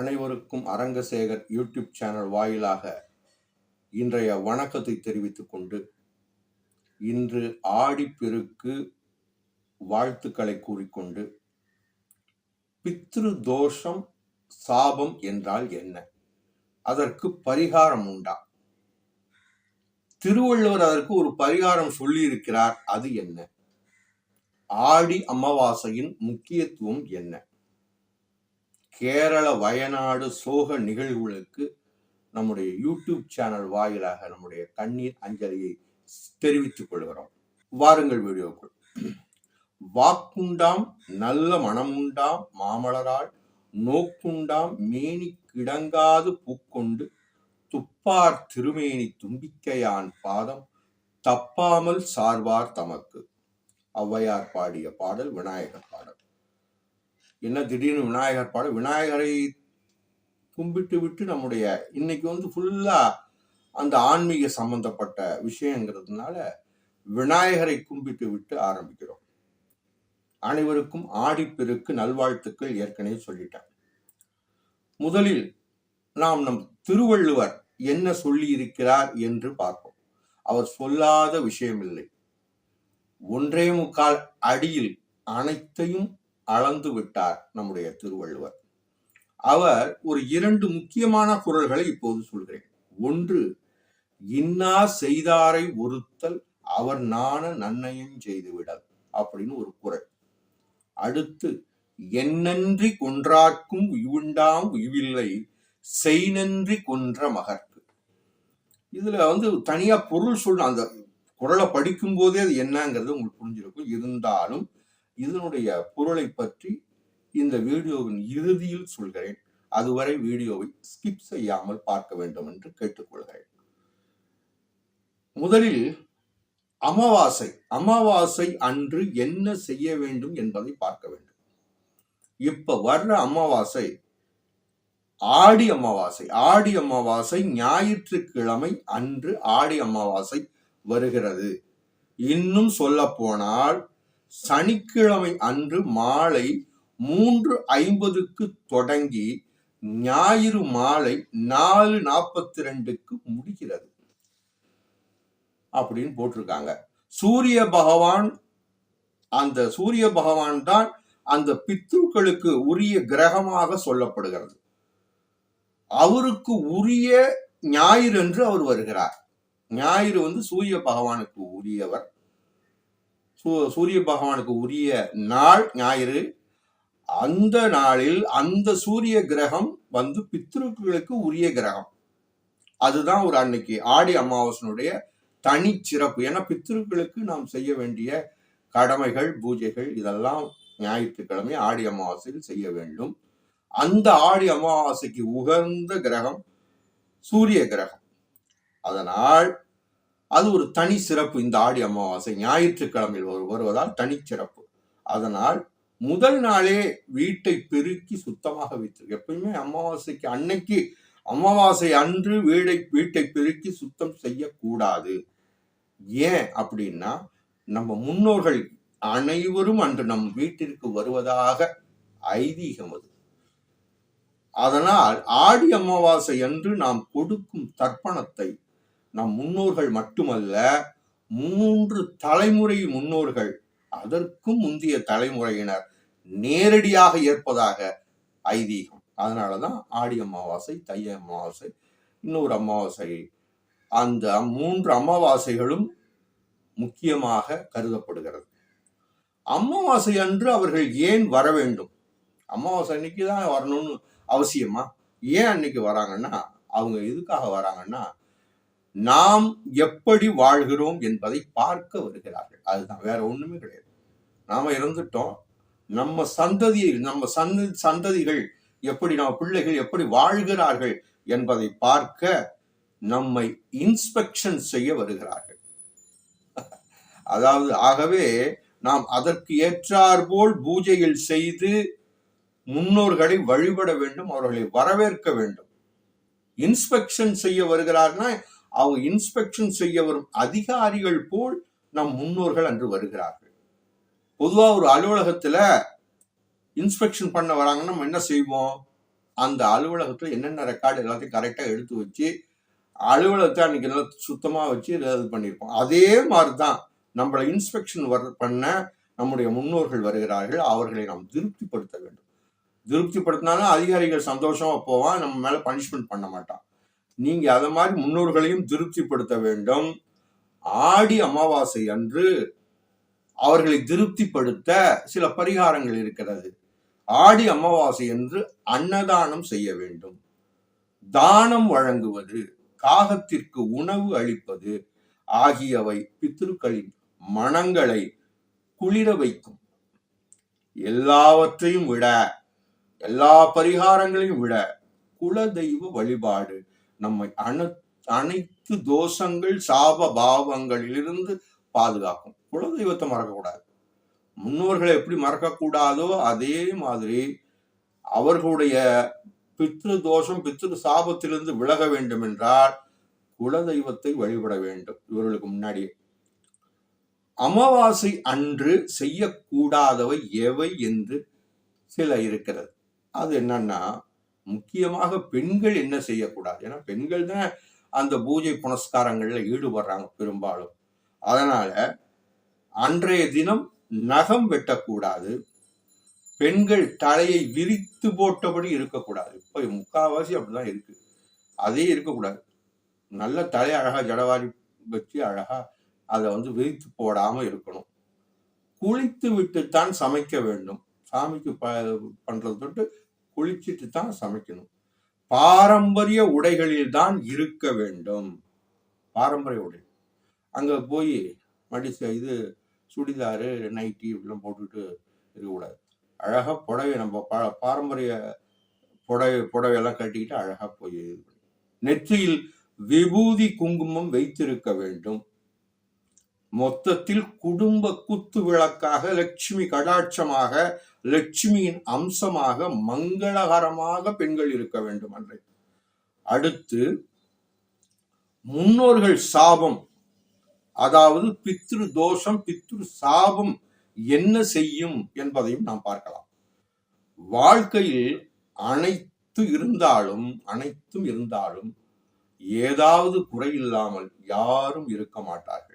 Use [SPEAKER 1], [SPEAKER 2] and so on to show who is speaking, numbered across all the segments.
[SPEAKER 1] அனைவருக்கும் அரங்கசேகர் YouTube channel வாயிலாக இன்றைய வணக்கத்தை தெரிவித்துக் கொண்டு இன்று ஆடிப்பெருக்கு வாழ்த்துக்களை கூறிக்கொண்டு பித்ரு தோஷம் சாபம் என்றால் என்ன அதற்கு பரிகாரம் உண்டா திருவள்ளுவர் அதற்கு ஒரு பரிகாரம் சொல்லியிருக்கிறார் அது என்ன ஆடி அமாவாசையின் முக்கியத்துவம் என்ன கேரள வயநாடு சோக நிகழ்வுகளுக்கு நம்முடைய யூடியூப் சேனல் வாயிலாக நம்முடைய கண்ணீர் அஞ்சலியை தெரிவித்துக் கொள்கிறோம் வாருங்கள் வீடியோக்குள் வாக்குண்டாம் நல்ல மனமுண்டாம் மாமலரால் நோக்குண்டாம் மேனி கிடங்காது பூக்கொண்டு துப்பார் திருமேனி தும்பிக்கையான் பாதம் தப்பாமல் சார்வார் தமக்கு ஔவையார் பாடிய பாடல் விநாயகர் பாடல் என்ன திடீர்னு விநாயகர் பாடம் விநாயகரை கும்பிட்டு விட்டு நம்முடைய இன்னைக்கு வந்து ஃபுல்லாக அந்த ஆன்மீக சம்பந்தப்பட்ட விஷயங்கிறதுனால விநாயகரை கும்பிட்டு விட்டு ஆரம்பிக்கிறோம் அனைவருக்கும் ஆடிப்பெருக்கு நல்வாழ்த்துக்கள் ஏற்கனவே சொல்லிட்டேன் முதலில் நாம் நம் திருவள்ளுவர் என்ன சொல்லியிருக்கிறார் என்று பார்ப்போம் அவர் சொல்லாத விஷயமில்லை ஒன்றே முக்கால் அடியில் அனைத்தையும் அளந்து விட்டார் நம்முடைய திருவள்ளுவர் அவர் ஒரு இரண்டு முக்கியமான குரல்களை இப்போது சொல்கிறேன் ஒன்று இன்னா செய்தாரை ஒருத்தல் அவர் நாண நன்னையும் செய்துவிடல் அப்படின்னு ஒரு குரல் அடுத்து என்னன்றி கொன்றாக்கும் உயுண்டாம் உயிவில்லை செய் நன்றி கொன்ற மகற்கு இதுல வந்து தனியா பொருள் சொல்ல அந்த குரலை படிக்கும் போதே அது என்னங்கிறது உங்களுக்கு புரிஞ்சிருக்கும் இருந்தாலும் இதனுடைய பொருளை பற்றி இந்த வீடியோவின் இறுதியில் சொல்கிறேன் அதுவரை வீடியோவை ஸ்கிப் செய்யாமல் பார்க்க வேண்டும் என்று கேட்டுக்கொள்கிறேன் முதலில் அமாவாசை அமாவாசை அன்று என்ன செய்ய வேண்டும் என்பதை பார்க்க வேண்டும் இப்ப வர்ற அமாவாசை ஆடி அமாவாசை ஆடி அமாவாசை ஞாயிற்றுக்கிழமை அன்று ஆடி அமாவாசை வருகிறது இன்னும் சொல்ல போனால் சனிக்கிழமை அன்று மாலை மூன்று ஐம்பதுக்கு தொடங்கி ஞாயிறு மாலை நாலு நாற்பத்தி ரெண்டுக்கு முடிக்கிறது அப்படின்னு போட்டிருக்காங்க சூரிய பகவான் அந்த சூரிய பகவான் தான் அந்த பித்ருக்களுக்கு உரிய கிரகமாக சொல்லப்படுகிறது அவருக்கு உரிய ஞாயிறு என்று அவர் வருகிறார் ஞாயிறு வந்து சூரிய பகவானுக்கு உரியவர் சூ சூரிய பகவானுக்கு உரிய நாள் ஞாயிறு அந்த நாளில் அந்த சூரிய கிரகம் வந்து பித்ருக்களுக்கு உரிய கிரகம் அதுதான் ஒரு அன்னைக்கு ஆடி அமாவாசனுடைய தனி சிறப்பு ஏன்னா பித்ருக்களுக்கு நாம் செய்ய வேண்டிய கடமைகள் பூஜைகள் இதெல்லாம் ஞாயிற்றுக்கிழமை ஆடி அமாவாசையில் செய்ய வேண்டும் அந்த ஆடி அமாவாசைக்கு உகந்த கிரகம் சூரிய கிரகம் அதனால் அது ஒரு தனி சிறப்பு இந்த ஆடி அமாவாசை ஞாயிற்றுக்கிழமையில் வருவதால் தனிச்சிறப்பு அதனால் முதல் நாளே வீட்டை பெருக்கி சுத்தமாக வைத்திருக்கு எப்பயுமே அமாவாசைக்கு அன்னைக்கு அமாவாசை அன்று வீடை வீட்டை பெருக்கி சுத்தம் செய்யக்கூடாது ஏன் அப்படின்னா நம்ம முன்னோர்கள் அனைவரும் அன்று நம் வீட்டிற்கு வருவதாக ஐதீகம் அது அதனால் ஆடி அமாவாசை அன்று நாம் கொடுக்கும் தர்ப்பணத்தை நம் முன்னோர்கள் மட்டுமல்ல மூன்று தலைமுறை முன்னோர்கள் அதற்கும் முந்திய தலைமுறையினர் நேரடியாக ஏற்பதாக ஐதீகம் அதனால தான் ஆடி அமாவாசை தைய அமாவாசை இன்னொரு அமாவாசை அந்த மூன்று அமாவாசைகளும் முக்கியமாக கருதப்படுகிறது அமாவாசை அன்று அவர்கள் ஏன் வர வேண்டும் அமாவாசை அன்னைக்கு தான் வரணும்னு அவசியமா ஏன் அன்னைக்கு வராங்கன்னா அவங்க எதுக்காக வராங்கன்னா நாம் எப்படி வாழ்கிறோம் என்பதை பார்க்க வருகிறார்கள் அதுதான் வேற ஒண்ணுமே கிடையாது நாம இறந்துட்டோம் நம்ம சந்ததியை நம்ம சந்த சந்ததிகள் எப்படி நம்ம பிள்ளைகள் எப்படி வாழ்கிறார்கள் என்பதை பார்க்க நம்மை இன்ஸ்பெக்ஷன் செய்ய வருகிறார்கள் அதாவது ஆகவே நாம் அதற்கு ஏற்றாற்போல் பூஜையில் செய்து முன்னோர்களை வழிபட வேண்டும் அவர்களை வரவேற்க வேண்டும் இன்ஸ்பெக்ஷன் செய்ய வருகிறார்கள் அவங்க இன்ஸ்பெக்ஷன் செய்ய வரும் அதிகாரிகள் போல் நம் முன்னோர்கள் அன்று வருகிறார்கள் பொதுவாக ஒரு அலுவலகத்தில் இன்ஸ்பெக்ஷன் பண்ண வராங்கன்னா நம்ம என்ன செய்வோம் அந்த அலுவலகத்தில் என்னென்ன ரெக்கார்டு எல்லாத்தையும் கரெக்டாக எடுத்து வச்சு அலுவலகத்தை அன்னைக்கு நல்லா சுத்தமாக வச்சு இது பண்ணியிருப்போம் அதே மாதிரி தான் நம்மளை இன்ஸ்பெக்ஷன் வர பண்ண நம்முடைய முன்னோர்கள் வருகிறார்கள் அவர்களை நாம் திருப்திப்படுத்த வேண்டும் திருப்திப்படுத்தினாலும் அதிகாரிகள் சந்தோஷமாக போவான் நம்ம மேலே பனிஷ்மெண்ட் பண்ண மாட்டான் நீங்க அதை மாதிரி முன்னோர்களையும் திருப்திப்படுத்த வேண்டும் ஆடி அமாவாசை அன்று அவர்களை திருப்திப்படுத்த சில பரிகாரங்கள் இருக்கிறது ஆடி அமாவாசை என்று அன்னதானம் செய்ய வேண்டும் தானம் வழங்குவது காகத்திற்கு உணவு அளிப்பது ஆகியவை பித்திருக்களின் மனங்களை குளிர வைக்கும் எல்லாவற்றையும் விட எல்லா பரிகாரங்களையும் விட குலதெய்வ வழிபாடு நம்மை அணு அனைத்து தோஷங்கள் சாப பாவங்களிலிருந்து பாதுகாக்கும் குலதெய்வத்தை மறக்கக்கூடாது முன்னோர்களை எப்படி மறக்கக்கூடாதோ அதே மாதிரி அவர்களுடைய பித்ரு தோஷம் பித்ரு சாபத்திலிருந்து விலக வேண்டும் என்றால் குலதெய்வத்தை வழிபட வேண்டும் இவர்களுக்கு முன்னாடி அமாவாசை அன்று செய்யக்கூடாதவை எவை என்று சில இருக்கிறது அது என்னன்னா முக்கியமாக பெண்கள் என்ன செய்யக்கூடாது ஏன்னா பெண்கள் தான் அந்த பூஜை புனஸ்காரங்கள்ல ஈடுபடுறாங்க பெரும்பாலும் அதனால அன்றைய தினம் நகம் வெட்டக்கூடாது பெண்கள் தலையை விரித்து போட்டபடி இருக்கக்கூடாது இப்போ முக்காவாசி அப்படிதான் இருக்கு அதே இருக்கக்கூடாது நல்ல தலை அழகா ஜடவாரி வச்சு அழகா அதை வந்து விரித்து போடாம இருக்கணும் குளித்து விட்டுத்தான் சமைக்க வேண்டும் சாமிக்கு ப பண்றது தொட்டு குளிச்சுட்டு தான் சமைக்கணும் பாரம்பரிய உடைகளில் தான் இருக்க வேண்டும் பாரம்பரிய உடை அங்கே போய் மடிச இது சுடிதாரு நைட்டி இப்படிலாம் போட்டுட்டு இருக்கக்கூடாது அழகாக புடவை நம்ம பாரம்பரிய புடவை புடவையெல்லாம் கட்டிக்கிட்டு அழகாக போய் நெற்றியில் விபூதி குங்குமம் வைத்திருக்க வேண்டும் மொத்தத்தில் குடும்ப குத்து விளக்காக லட்சுமி கடாட்சமாக லட்சுமியின் அம்சமாக மங்களகரமாக பெண்கள் இருக்க வேண்டும் அன்றைக்கு அடுத்து முன்னோர்கள் சாபம் அதாவது பித்ரு தோஷம் பித்ரு சாபம் என்ன செய்யும் என்பதையும் நாம் பார்க்கலாம் வாழ்க்கையில் அனைத்து இருந்தாலும் அனைத்தும் இருந்தாலும் ஏதாவது குறை இல்லாமல் யாரும் இருக்க மாட்டார்கள்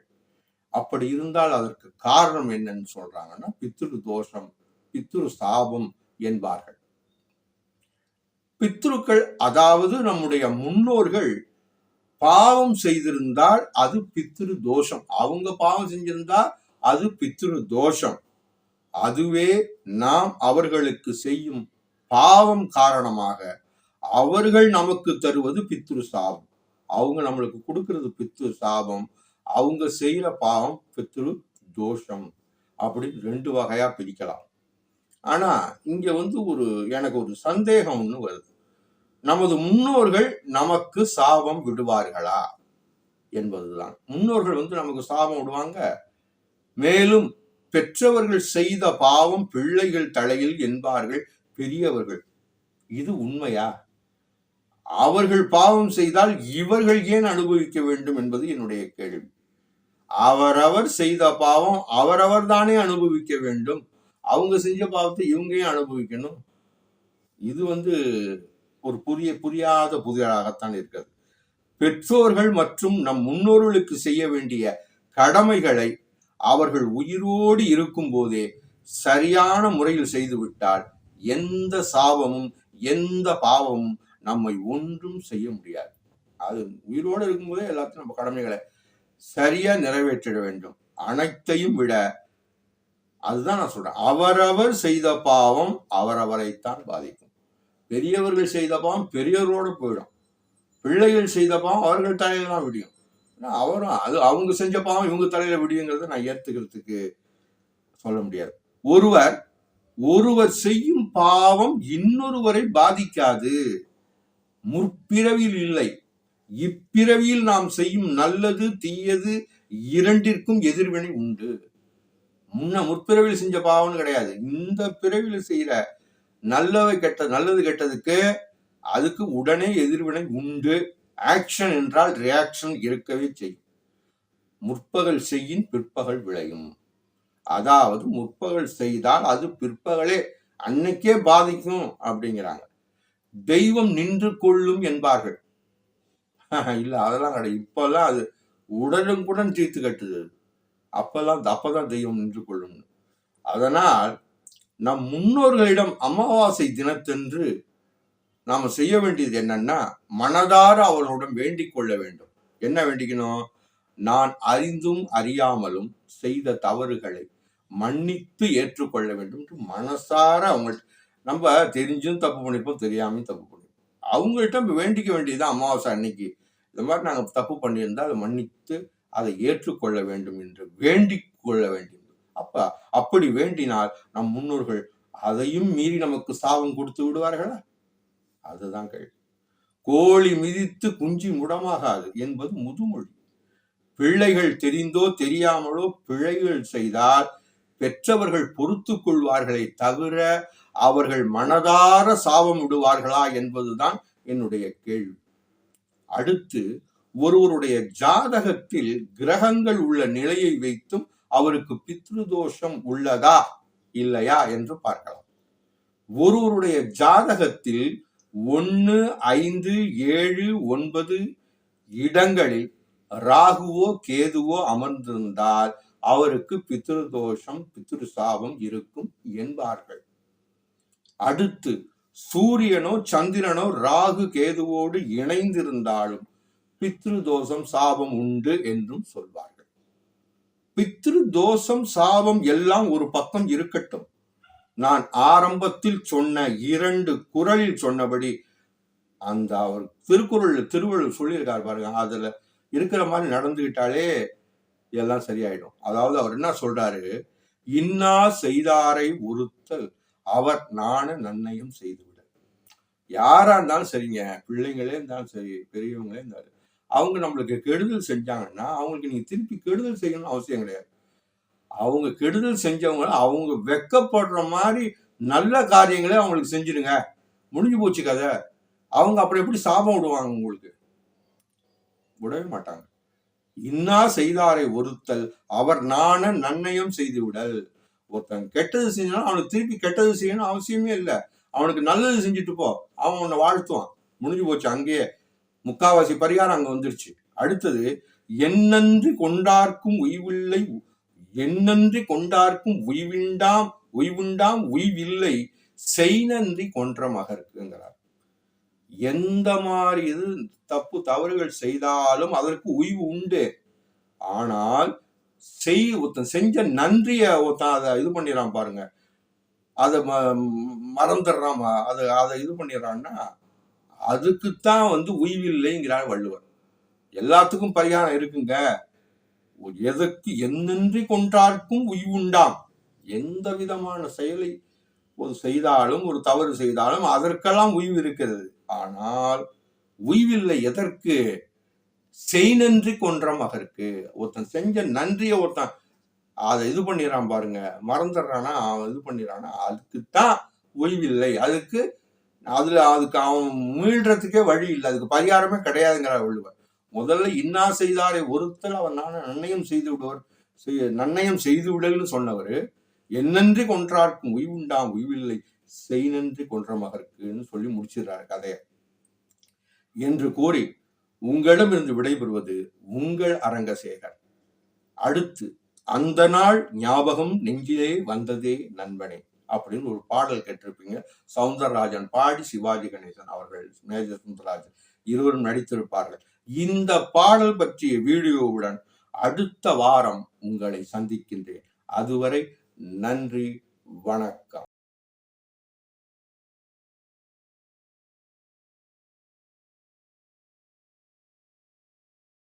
[SPEAKER 1] அப்படி இருந்தால் அதற்கு காரணம் என்னன்னு சொல்றாங்கன்னா பித்ரு தோஷம் பித்ரு சாபம் என்பார்கள் பித்ருக்கள் அதாவது நம்முடைய முன்னோர்கள் பாவம் செய்திருந்தால் அது பித்ரு தோஷம் அவங்க பாவம் செஞ்சிருந்தா அது பித்ரு தோஷம் அதுவே நாம் அவர்களுக்கு செய்யும் பாவம் காரணமாக அவர்கள் நமக்கு தருவது பித்ரு சாபம் அவங்க நம்மளுக்கு கொடுக்கறது பித்ரு சாபம் அவங்க செய்கிற பாவம் பித்ரு தோஷம் அப்படின்னு ரெண்டு வகையாக பிரிக்கலாம் ஆனால் இங்கே வந்து ஒரு எனக்கு ஒரு சந்தேகம் ஒன்று வருது நமது முன்னோர்கள் நமக்கு சாபம் விடுவார்களா என்பதுதான் முன்னோர்கள் வந்து நமக்கு சாபம் விடுவாங்க மேலும் பெற்றவர்கள் செய்த பாவம் பிள்ளைகள் தலையில் என்பார்கள் பெரியவர்கள் இது உண்மையா அவர்கள் பாவம் செய்தால் இவர்கள் ஏன் அனுபவிக்க வேண்டும் என்பது என்னுடைய கேள்வி அவரவர் செய்த பாவம் அவரவர் தானே அனுபவிக்க வேண்டும் அவங்க செஞ்ச பாவத்தை இவங்கையும் அனுபவிக்கணும் இது வந்து ஒரு புரிய புரியாத புதியலாகத்தான் இருக்கிறது பெற்றோர்கள் மற்றும் நம் முன்னோர்களுக்கு செய்ய வேண்டிய கடமைகளை அவர்கள் உயிரோடு இருக்கும் போதே சரியான முறையில் செய்துவிட்டால் எந்த சாபமும் எந்த பாவமும் நம்மை ஒன்றும் செய்ய முடியாது அது உயிரோடு இருக்கும்போதே எல்லாத்தையும் நம்ம கடமைகளை சரியா நிறைவேற்றிட வேண்டும் அனைத்தையும் விட அதுதான் நான் சொல்றேன் அவரவர் செய்த பாவம் அவரவரைத்தான் பாதிக்கும் பெரியவர்கள் செய்த பாவம் பெரியவரோடு போயிடும் பிள்ளைகள் செய்த பாவம் அவர்கள் தலையில தான் விடியும் அவரும் அது அவங்க செஞ்ச பாவம் இவங்க தலையில விடியுங்கிறத நான் ஏத்துக்கிறதுக்கு சொல்ல முடியாது ஒருவர் ஒருவர் செய்யும் பாவம் இன்னொருவரை பாதிக்காது முற்பிறவில் இல்லை இப்பிறவியில் நாம் செய்யும் நல்லது தீயது இரண்டிற்கும் எதிர்வினை உண்டு முன்ன முற்பிறவியில் செஞ்ச பாவம்னு கிடையாது இந்த பிறவியில் செய்கிற நல்லவை கெட்ட நல்லது கெட்டதுக்கு அதுக்கு உடனே எதிர்வினை உண்டு ஆக்ஷன் என்றால் ரியாக்ஷன் இருக்கவே செய்யும் முற்பகல் செய்யின் பிற்பகல் விளையும் அதாவது முற்பகல் செய்தால் அது பிற்பகலே அன்னைக்கே பாதிக்கும் அப்படிங்கிறாங்க தெய்வம் நின்று கொள்ளும் என்பார்கள் இல்லை அதெல்லாம் கிடையாது இப்போல்லாம் அது உடலும் கூட தீர்த்து கட்டுது அப்பெல்லாம் அப்பதான் தெய்வம் நின்று கொள்ளும் அதனால் நம் முன்னோர்களிடம் அமாவாசை தினத்தன்று நாம் செய்ய வேண்டியது என்னன்னா மனதார அவர்களுடன் வேண்டிக் கொள்ள வேண்டும் என்ன வேண்டிக்கணும் நான் அறிந்தும் அறியாமலும் செய்த தவறுகளை மன்னித்து ஏற்றுக்கொள்ள வேண்டும் மனசார அவங்கள்ட்ட நம்ம தெரிஞ்சும் தப்பு பண்ணிப்போம் தெரியாமல் தப்பு பண்ணிப்போம் அவங்கள்ட்ட வேண்டிக்க வேண்டியதுதான் அமாவாசை அன்னைக்கு இந்த மாதிரி நாங்கள் தப்பு பண்ணியிருந்தால் அதை மன்னித்து அதை ஏற்றுக்கொள்ள வேண்டும் என்று வேண்டிக் கொள்ள வேண்டும் அப்ப அப்படி வேண்டினால் நம் முன்னோர்கள் அதையும் மீறி நமக்கு சாபம் கொடுத்து விடுவார்களா அதுதான் கேள்வி கோழி மிதித்து குஞ்சி முடமாகாது என்பது முதுமொழி பிள்ளைகள் தெரிந்தோ தெரியாமலோ பிழைகள் செய்தால் பெற்றவர்கள் பொறுத்து கொள்வார்களை தவிர அவர்கள் மனதார சாபம் விடுவார்களா என்பதுதான் என்னுடைய கேள்வி அடுத்து ஒருவருடைய ஜாதகத்தில் கிரகங்கள் உள்ள நிலையை வைத்தும் அவருக்கு பித்ருதோஷம் உள்ளதா இல்லையா என்று பார்க்கலாம் ஒருவருடைய ஜாதகத்தில் ஒன்று ஐந்து ஏழு ஒன்பது இடங்களில் ராகுவோ கேதுவோ அமர்ந்திருந்தால் அவருக்கு பித்ருதோஷம் பித்ரு சாபம் இருக்கும் என்பார்கள் அடுத்து சூரியனோ சந்திரனோ ராகு கேதுவோடு இணைந்திருந்தாலும் பித்ரு தோஷம் சாபம் உண்டு என்றும் சொல்வார்கள் பித்ரு தோஷம் சாபம் எல்லாம் ஒரு பக்கம் இருக்கட்டும் நான் ஆரம்பத்தில் சொன்ன இரண்டு குரலில் சொன்னபடி அந்த அவர் திருக்குறள் திருவள்ளுவர் சொல்லியிருக்கார் பாருங்க அதுல இருக்கிற மாதிரி நடந்துகிட்டாலே எல்லாம் சரியாயிடும் அதாவது அவர் என்ன சொல்றாரு இன்னா செய்தாரை ஒருத்தல் அவர் நானும் நன்மையும் செய்து யாரா இருந்தாலும் சரிங்க பிள்ளைங்களே இருந்தாலும் சரி பெரியவங்களே இருந்தாலும் அவங்க நம்மளுக்கு கெடுதல் செஞ்சாங்கன்னா அவங்களுக்கு நீங்க திருப்பி கெடுதல் செய்யணும்னு அவசியம் கிடையாது அவங்க கெடுதல் செஞ்சவங்க அவங்க வெக்கப்படுற மாதிரி நல்ல காரியங்களே அவங்களுக்கு செஞ்சிருங்க முடிஞ்சு போச்சு கதை அவங்க அப்புறம் எப்படி சாபம் விடுவாங்க உங்களுக்கு விடவே மாட்டாங்க இன்னா செய்தாரை ஒருத்தல் அவர் நானும் நன்மையும் செய்து விடல் ஒருத்தன் கெட்டது செஞ்சாலும் அவனுக்கு திருப்பி கெட்டது செய்யணும் அவசியமே இல்லை அவனுக்கு நல்லது செஞ்சுட்டு போ அவன் உன்னை வாழ்த்துவான் முடிஞ்சு போச்சு அங்கேயே முக்காவாசி பரிகாரம் அங்கே வந்துருச்சு அடுத்தது என்னன்றி கொண்டார்க்கும் உய்வில்லை என்னன்றி கொண்டார்க்கும் உய்விண்டாம் உய்வுண்டாம் உய்வில்லை செய்னன்றி கொன்ற மகருக்குங்கிறார் எந்த மாதிரி இது தப்பு தவறுகள் செய்தாலும் அதற்கு உய்வு உண்டு ஆனால் செய் ஒருத்தன் செஞ்ச நன்றியை ஒருத்தன் அதை இது பண்ணிடுறான் பாருங்க அதை ம மறந்துடுறான் அதை அதை இது பண்ணிடுறான்னா அதுக்குத்தான் வந்து உய்வில்லைங்கிறார் வள்ளுவர் எல்லாத்துக்கும் பரிகாரம் இருக்குங்க எதற்கு என்னென்றி கொன்றார்க்கும் உய்வுண்டாம் எந்த விதமான செயலை ஒரு செய்தாலும் ஒரு தவறு செய்தாலும் அதற்கெல்லாம் உய்வு இருக்கிறது ஆனால் உய்வில்லை எதற்கு செய் நன்றி கொன்ற மகருக்கு ஒருத்தன் செஞ்ச நன்றியை ஒருத்தன் அதை இது பண்ணிடுறான் பாருங்க மறந்துடுறானா அவன் இது பண்ணிடுறானா அதுக்கு தான் ஓய்வில்லை அதுக்கு அதுல அதுக்கு அவன் மீள்றதுக்கே வழி இல்லை அதுக்கு பரிகாரமே கிடையாதுங்கிற வள்ளுவர் முதல்ல இன்னா செய்தாரை ஒருத்தர் அவன் நான் நன்னயம் செய்து விடுவர் நன்னயம் செய்து விடுன்னு சொன்னவர் என்னன்றி கொன்றார்க்கும் உய்வுண்டாம் உய்வில்லை செய் நன்றி கொன்ற மகருக்குன்னு சொல்லி முடிச்சிடுறாரு கதையை என்று கூறி உங்களிடமிருந்து விடைபெறுவது உங்கள் அரங்கசேகர் அடுத்து அந்த நாள் ஞாபகம் நெஞ்சிலே வந்ததே நண்பனே அப்படின்னு ஒரு பாடல் கேட்டிருப்பீங்க சவுந்தரராஜன் பாடி சிவாஜி கணேசன் அவர்கள் மேஜர் சுந்தரராஜன் இருவரும் நடித்திருப்பார்கள் இந்த பாடல் பற்றிய வீடியோவுடன் அடுத்த வாரம் உங்களை சந்திக்கின்றேன் அதுவரை நன்றி வணக்கம்